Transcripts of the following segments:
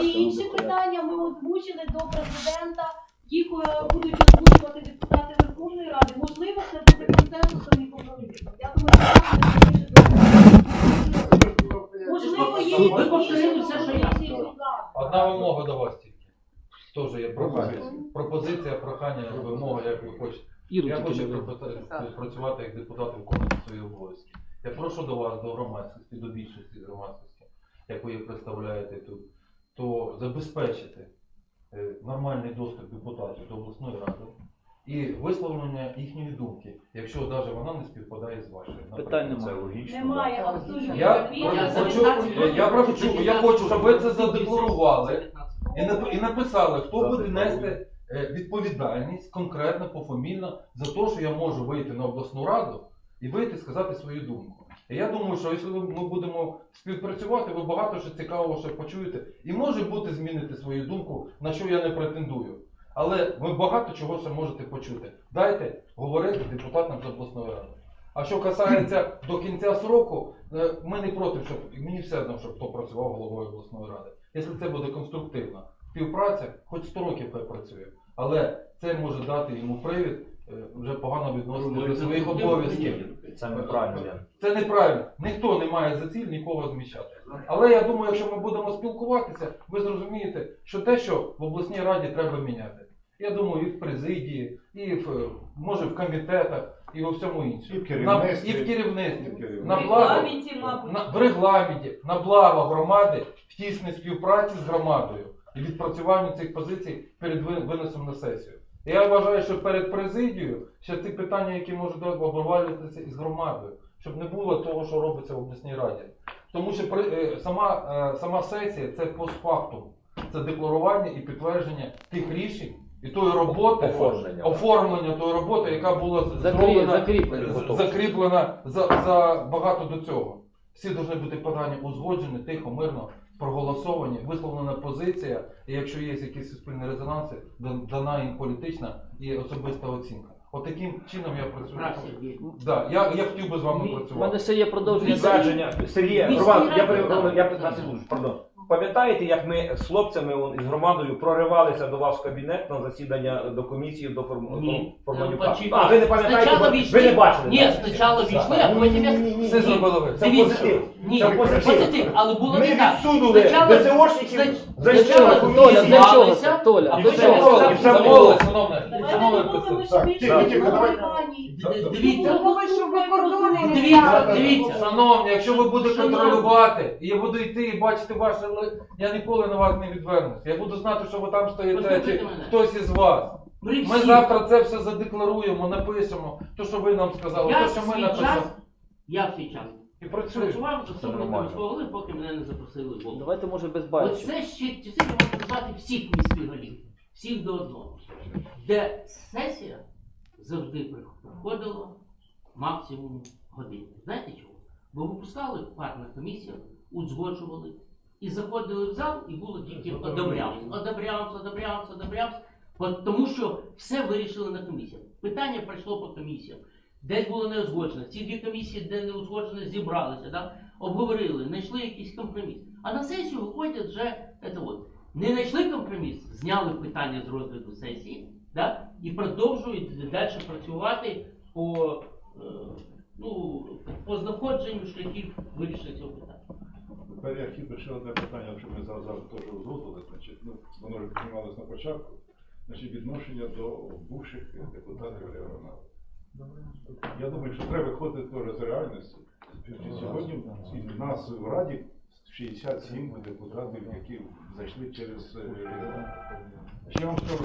І інші питання ми озвучили до президента. Їх е, будуть озвучувати депутати Верховної Ради. Можливо, це буде консенсусом і компромісом. Я думаю, що Можливо, є сказав. Одна вимога до вас тільки. Теж є. Пропозиція. Пропозиція, прохання, вимога, як ви хочете. Я хочу працювати як депутат виконувати свої обов'язки. Я прошу до вас, до громадськості, до більшості громадськості, як ви представляєте тут, то забезпечити е, нормальний доступ депутатів до обласної ради і висловлення їхньої думки, якщо навіть вона не співпадає з вашою. Питань немає. логічно. Немає абсолютно. Я. Я хочу, я, хочу, я хочу, щоб ви це задекларували. І, нап- і написали, хто буде нести е, відповідальність конкретно, пофамільно за те, що я можу вийти на обласну раду і вийти сказати свою думку. Я думаю, що якщо ми будемо співпрацювати, ви багато що цікавого ще почуєте. І може бути змінити свою думку, на що я не претендую. Але ви багато чого ще можете почути. Дайте говорити депутатам з обласної ради. А що касається до кінця сроку, е, ми не проти, щоб мені все одно, щоб хто працював головою обласної ради. Якщо це буде конструктивна співпраця, хоч 100 років хай працює. Але це може дати йому привід вже погано відносити до своїх обов'язків. Це неправильно. Це неправильно. Ніхто не має за ціль нікого зміщати. Але я думаю, якщо ми будемо спілкуватися, ви зрозумієте, що те, що в обласній раді треба міняти. Я думаю, і в президії, і в е, може в комітетах, і у всьому іншому. І в На- керівництві. і в керівництві. І в керівництві. На В благо, регламенті, мабуть. на, в регламенті, на благо громади, в тісній співпраці з громадою і відпрацюванню цих позицій перед виносом на сесію. Я вважаю, що перед президією ще ці питання, які можуть обговорюватися із громадою, щоб не було того, що робиться в обласній раді. Тому що при- е, сама, е, сама сесія це постфактум, це декларування і підтвердження тих рішень і тої роботи, Оформлення. оформлення тої роботи, яка була зроблена закріплена за, за багато до цього. Всі повинні бути питання узгоджені, тихо, мирно, проголосовані, висловлена позиція, і якщо є якісь суспільні резонанси, дана їм політична і особиста оцінка. От чином я працюю. Да, я, я хотів би з вами працювати. У мене ще є продовження. Сергія, я, я, я, я, я, я, я 15 секунд, пардон. Пам'ятаєте, як ми з хлопцями з громадою проривалися до ваш кабінет на засідання до комісії до. Форманюка? А, ви не пам'ятаєте, бо ви не бачили. Ні, спочатку війшли, а потім як... Все зробили ви. Це позитив. Ні, позитив. але було Ми не так. відсунули Спочатку- Споч- зайшли Толя, для чого це? Толя, І для все чого це? і все було. шановне, тихо, давай. Дивіться, Думали, що ви кордони не дивіться, дивіться. Шановні, якщо ви будете контролювати, і я буду йти і бачити ваше ли, я ніколи на вас не відвернусь. Я буду знати, що ви там стоїте, Послухайте чи мене. хтось із вас. Ми Ми всі- завтра це все задекларуємо, напишемо, то, що ви нам сказали, Я то, в що ми свій написали. я в свій час І працюємо. працював заступником нормально. міського голови, поки мене не запросили в голову. Давайте може без бачення. Оце ще частина можна сказати всіх міських голів, всіх до одного. Де сесія завжди проходила максимум години. Знаєте чого? Бо випускали пар на комісіях, узгоджували і заходили в зал, і було тільки одобрямс, одобрямс, одобрямс. От Тому що все вирішили на комісіях. Питання пройшло по комісіям. Десь було не узгоджено. Ці дві комісії, де не узгоджено, зібралися, да? обговорили, знайшли якийсь компроміс. А на сесію виходять вже це от. Не знайшли компроміс, зняли питання з розгляду сесії, да? і продовжують далі працювати по, е, ну, по знаходженню шляхів вирішення цього питання. Тепер я хотів би ще одне питання, якщо ми зараз теж узгодили, значить, ну, воно вже піднімалось на початку, значить, відношення до бувших депутатів регіоналу. Я думаю, що треба виходити теж з реальності. Сьогодні в нас в Раді 67 депутатів, які зайшли через е. Ще вам скажу,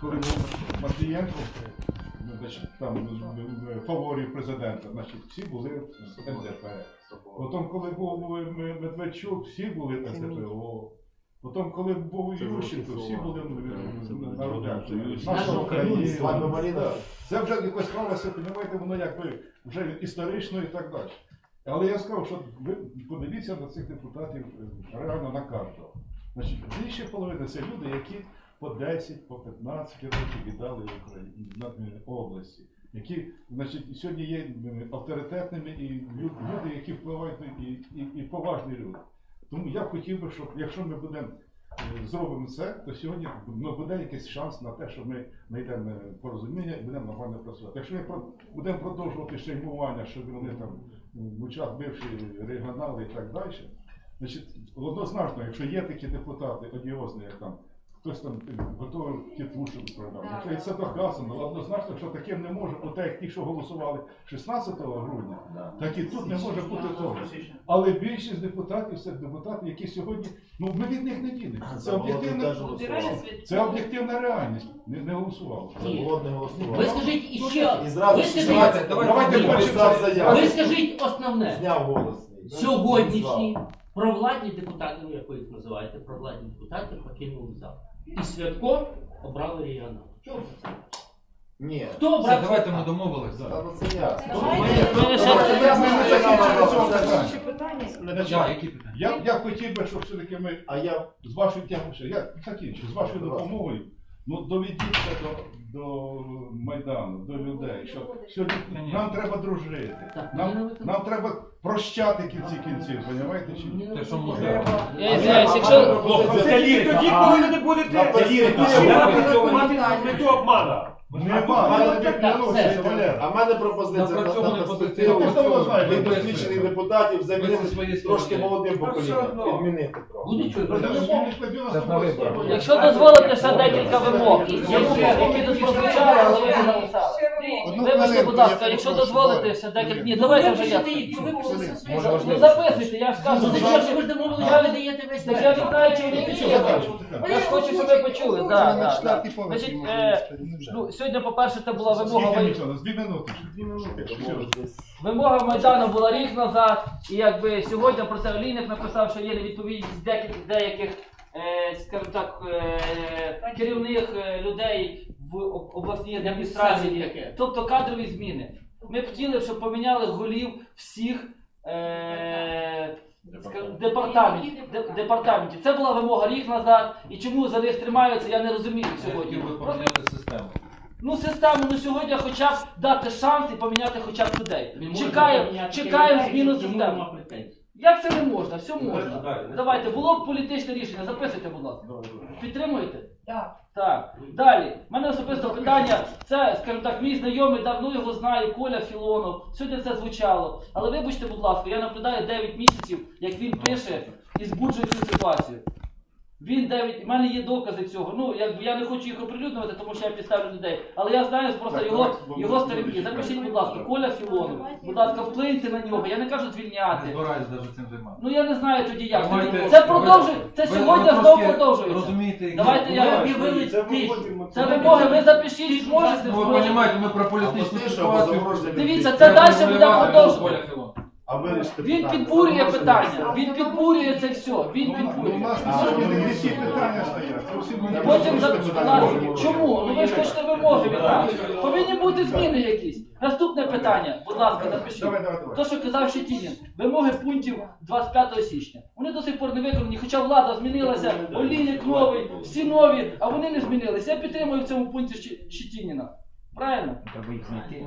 коли Матвієнко там е, фаворів президента, значить, всі були НДП. Потім, коли був е, Медведчук, всі були НДПО. Потім, коли був Ющенко, всі були м. Наша Україна. Це вже якось сталося, розумієте, воно якби вже історично і так далі. Але я сказав, що ви подивіться на цих депутатів е, реально на кожного. Значить, більше половини це люди, які по 10, по 15 років віддали Україні на області. які значить, сьогодні є авторитетними і люди, які впливають на- і, і, і поважні люди. Тому я хотів би, щоб якщо ми будемо е, зробимо це, то сьогодні ну, буде якийсь шанс на те, що ми знайдемо е, порозуміння і будемо нормально працювати. Якщо ми будемо продовжувати шеймування, що вони там в учах бивші регіонали і так далі, значить, однозначно, якщо є такі депутати одіозні, як там. Хтось там е, готовий. Якщо і це доказано, однозначно, що таким не може бути, як ті, що голосували 16 грудня, так і тут не може бути того. Але більшість депутатів це депутати, які сьогодні, ну ми від них не дінемося. Це об'єктивна, це об'єктивна реальність. Не, не голосували. Ні. Голодне голосування. Ви скажіть іще. І зразу Ви скажіть, давайте, давайте Ні, почнемо. писав заяву. ви скажіть основне. Зняв голос. Сьогоднішні провладні депутати, ну як ви їх називаєте, провладні депутати покинули зал. І Святко обрали Ріана. Чого ви це? Ні. Хто Все, обрав давайте ми Святка? домовилися. Та ну це ясно. Давайте. Ми- Давайте, закінчили цього питання. Так, Значить, які питання? Я, я хотів би, щоб все-таки ми А я з вашою тягом, я закінчу, з вашою допомогою, ну доведіться до, до Майдану, до людей, що сьогодні нам треба дружити, нам, нам треба прощати кінці кінців, розумієте чи ні? Те, що виходить. можна. Я извиняюсь, якщо Це тільки тоді, коли ви не будете позицію. Я мету обмана. Нема, я тобі клянуся, Валер. А в мене пропозиція на, перспективу від досвідчених депутатів замінити трошки молодим поколінням, одно. підмінити трохи. Буде чого? Ти не помниш, тоді у нас Це там на було виборах. слово. Якщо дозволите ще декілька вимог, які прозвучали, але ви не написали. Вибачте, будь ласка, якщо дозволите ще декілька. Ні, давайте вже я. Ну записуйте, я ж Ну, кажу. зачем ви ж домовилися, ви даєте весь Так я знаю, чи вони Що Я ж хочу, щоб ви почули. Да, да, да. Значить, е, ну, сьогодні, по-перше, це була вимога Скільки Май- мені? З дві минути. Дві минути. Вимога Майдану була рік назад, і якби сьогодні про це Олійник написав, що є невідповідність деяких, деяких е, скажімо так, е, керівних е, людей в обласній адміністрації, таке. тобто кадрові зміни. Ми б хотіли, щоб поміняли голів всіх е, департаментів. департаментів. Це була вимога рік назад, і чому за них тримаються, я не розумію сьогодні. хотів би поміняти систему. Ну, систему, ну сьогодні хоча б дати шанс і поміняти хоча б людей. Чекаємо, чекаємо зміну системи. Як це не можна? Все Ну, можна. Давайте, було б політичне рішення, записуйте, будь ласка. Підтримуєте? Так. Так. Далі. У мене особисто питання. Це, скажімо так, мій знайомий, давно його знаю, Коля Філонов. Сьогодні це звучало. Але вибачте, будь ласка, я наблюдаю 9 місяців, як він пише і збуджує цю ситуацію. Він 9, в мене є докази цього. Ну, якби я не хочу їх оприлюднювати, тому що я підставлю людей. Але я знаю просто Так, його, давайте, бо його сторінки. Запишіть, будь ласка, Коля Філонов. Будь ласка, вплиньте на нього. Я не кажу Не звільняти. збираюсь навіть цим займатися. Ну я не знаю тоді як. Маєте- Це продовжує. Це ви- сьогодні знову трошки продовжується. Розумієте, які Давайте я- об'явили Це виходимо. Це вимоги, ви запишіть, зможете. Ну, ви розумієте, ми про Або політичну ти, ситуацію. Дивіться, це Треба далі буде регулювати продовжувати. Коля Філон. А вирішити Він питання. підбурює Заморожені питання. Він підбурює це все. Він Ну, у підбурює. нас А, сьогодні не всі питання стоять. Це всі Потім за питання. чому? Ну ви ж хочете вимоги від нас. Повинні бути зміни якісь. Наступне питання, будь ласка, запишіть. Давай, давай, давай. То, що казав Щетінін, вимоги пунктів 25 січня. Вони до сих пор не виконані, хоча влада змінилася, олійник новий, всі нові, а вони не змінилися. Я підтримую в цьому пункті Щ- Щетініна. Правильно? Треба їх знайти.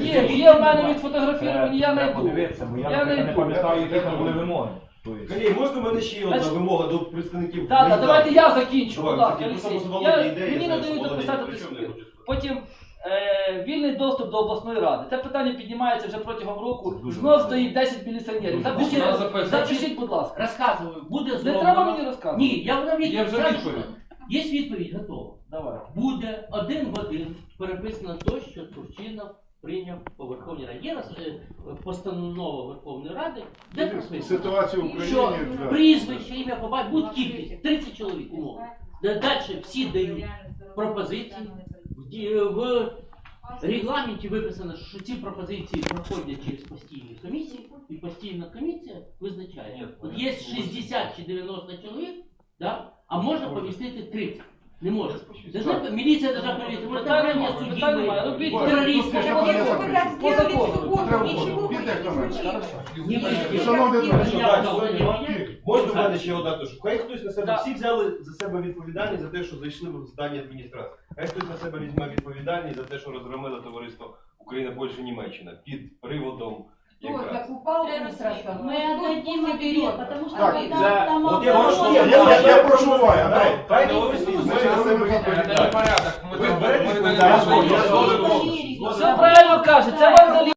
Є, є в мене відфотографіровані, я Треба знайду. подивитися, бо я, Я не пам'ятаю, які там були вимоги. Тобто, можна в мене ще одна Значить- вимога до представників? Так, так, давайте я закінчу, Давай, будь ласка, такі Олексій. просто Я, мені не знаєш, дають володіє, дописати при чому не сказати. Потім е, вільний доступ до обласної ради. Це питання піднімається вже протягом року. Дуже Знов важливо. стоїть 10 міліціонерів. Дуже Запишіть, важливо. Запишіть, будь ласка. Розказую, буде Не зроблено. треба мені розказувати. Ні, я вам Є вже відповідь. Є відповідь, готова. Давай. Буде один в один переписано те, що Турчинов прийняв по Верховній Раді. Є роз- е, постанова Верховної Ради, де прописано, Ситуація в що Україні. да. прізвище, ім'я побачить, будуть кількість, 30 чоловік умовно. Де Далі всі дають пропозиції. В ді- В регламенті виписано, що ці пропозиції проходять через постійні комісії, і постійна комісія визначає. От є 60 чи 90 чоловік, да? а можна помістити 30. Не може. Должна- Міліція должна перевірити. Може, судді, Робіть. терористи. Так не случилось. Ні, Шановні друзі, Можна дати мене ще одна точка. Хай хтось на себе всі взяли за себе відповідальність за те, що зайшли в здання адміністрації. Хай хтось на себе візьме відповідальність за те, що розгромили товариство Україна, Польща, Німеччина під приводом Кто закупал ультрасов? Мы отдадим и берем, потому что там, за- вам